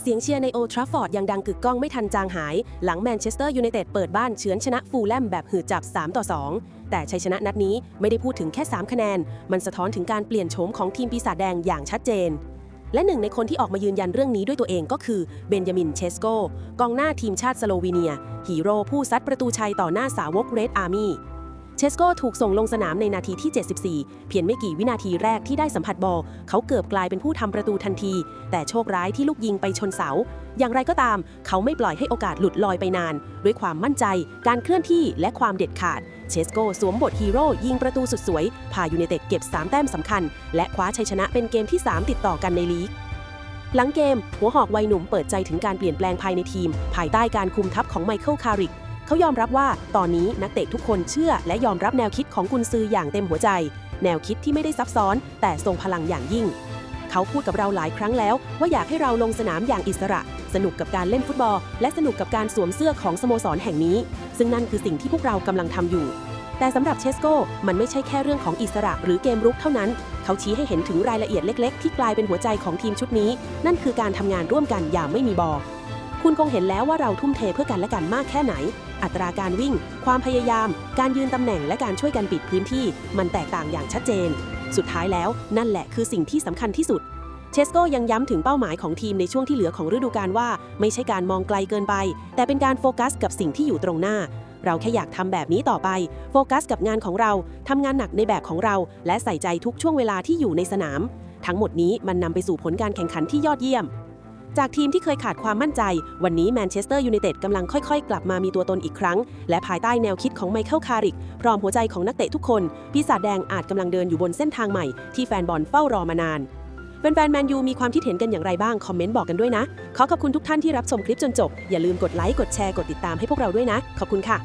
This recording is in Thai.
เสียงเชียร์ในโอทราฟฟอร์ดยังดังกึกก้องไม่ทันจางหาย หลังแมนเชสเตอร์ยูไนเต็ดเปิดบ้านเฉือนชนะฟูลแลมแบบหืดจับ 3 ต่อ 2 แต่ชัยชนะนัดนี้ไม่ได้พูดถึงแค่ 3 คะแนน มันสะท้อนถึงการเปลี่ยนโฉมของทีมปีศาจแดงอย่างชัดเจน และหนึ่งในคนที่ออกมายืนยันเรื่องนี้ด้วยตัวเองก็คือเบนยามินเชสโกกองหน้าทีมชาติสโลวีเนียฮีโร่ผู้ซัดประตูชัยต่อหน้าสาวกเรดอาร์มี่ เชสโกถูกส่งลงสนามในนาทีที่ 74 เพียงไม่กี่วินาทีแรกที่ได้สัมผัสบอล เขาเกือบกลายเป็นผู้ทำประตูทันที แต่โชคร้ายที่ลูกยิงไปชนเสา อย่างไรก็ตาม เขาไม่ปล่อยให้โอกาสหลุดลอยไปนาน ด้วยความมั่นใจ การเคลื่อนที่และความเด็ดขาด เชสโกสวมบทฮีโร่ยิงประตูสุดสวย พายูไนเต็ดเก็บ 3 แต้มสำคัญ และคว้าชัยชนะเป็นเกมที่ 3 ติดต่อกันในลีกหลังเกม หัวหอกวัยหนุ่มเปิดใจถึงการเปลี่ยนแปลงภายในทีม ภายใต้การคุมทัพของไมเคิลคาริก เขายอมรับว่าตอนนี้นักเตะทุกคนเชื่อ และยอมรับแนวคิดของกุนซืออย่างเต็มหัวใจ แนวคิดที่ไม่ได้ซับซ้อน แต่ทรงพลังอย่างยิ่ง เขาพูดกับเราหลายครั้งแล้ว ว่าอยากให้เราลงสนามอย่างอิสระ สนุกกับการเล่นฟุตบอล และสนุกกับการสวมเสื้อของสโมสรแห่งนี้ ซึ่งนั่นคือสิ่งที่พวกเรากำลังทำอยู่ แต่สำหรับเชสโกมันไม่ใช่แค่เรื่องของอิสระ หรือเกมรุกเท่านั้น เขาชี้ให้เห็นถึงรายละเอียดเล็ก ๆ ที่กลายเป็นหัวใจของทีมชุดนี้ นั่นคือการทำงานร่วมกันอย่างไม่มีบอ คุณคงเห็นแล้วว่าเราทุ่มเทเพื่อกันและกันมากแค่ไหน อัตราการวิ่ง ความพยายาม การยืนตำแหน่งและการช่วยกันปิดพื้นที่ มันแตกต่างอย่างชัดเจน สุดท้ายแล้วนั่นแหละคือสิ่งที่สำคัญที่สุดเชสโกยังย้ำถึงเป้าหมายของทีมในช่วงที่เหลือของฤดูกาลว่า ไม่ใช่การมองไกลเกินไป แต่เป็นการโฟกัสกับสิ่งที่อยู่ตรงหน้า เราแค่อยากทำแบบนี้ต่อไป โฟกัสกับงานของเราทำงานหนักในแบบของเรา และใส่ใจทุกช่วงเวลาที่อยู่ในสนาม ทั้งหมดนี้มันนำไปสู่ผลการแข่งขันที่ยอดเยี่ยม จากทีมที่เคยขาดความมั่นใจ วันนี้แมนเชสเตอร์ยูไนเต็ดกำลังค่อยๆ กลับมามีตัวตนอีกครั้ง และภายใต้แนวคิดของไมเคิลคาริก พร้อมหัวใจของนักเตะทุกคน ปีศาจแดงอาจกำลังเดินอยู่บนเส้นทางใหม่ ที่แฟนบอลเฝ้ารอมานานแฟนๆแมนยูมีความคิดเห็นกันอย่างไรบ้าง คอมเมนต์บอกกันด้วยนะ ขอขอบคุณทุกท่านที่รับชมคลิปจนจบ อย่าลืมกดไลค์ กดแชร์ กดติดตามให้พวกเราด้วยนะ ขอบคุณค่ะ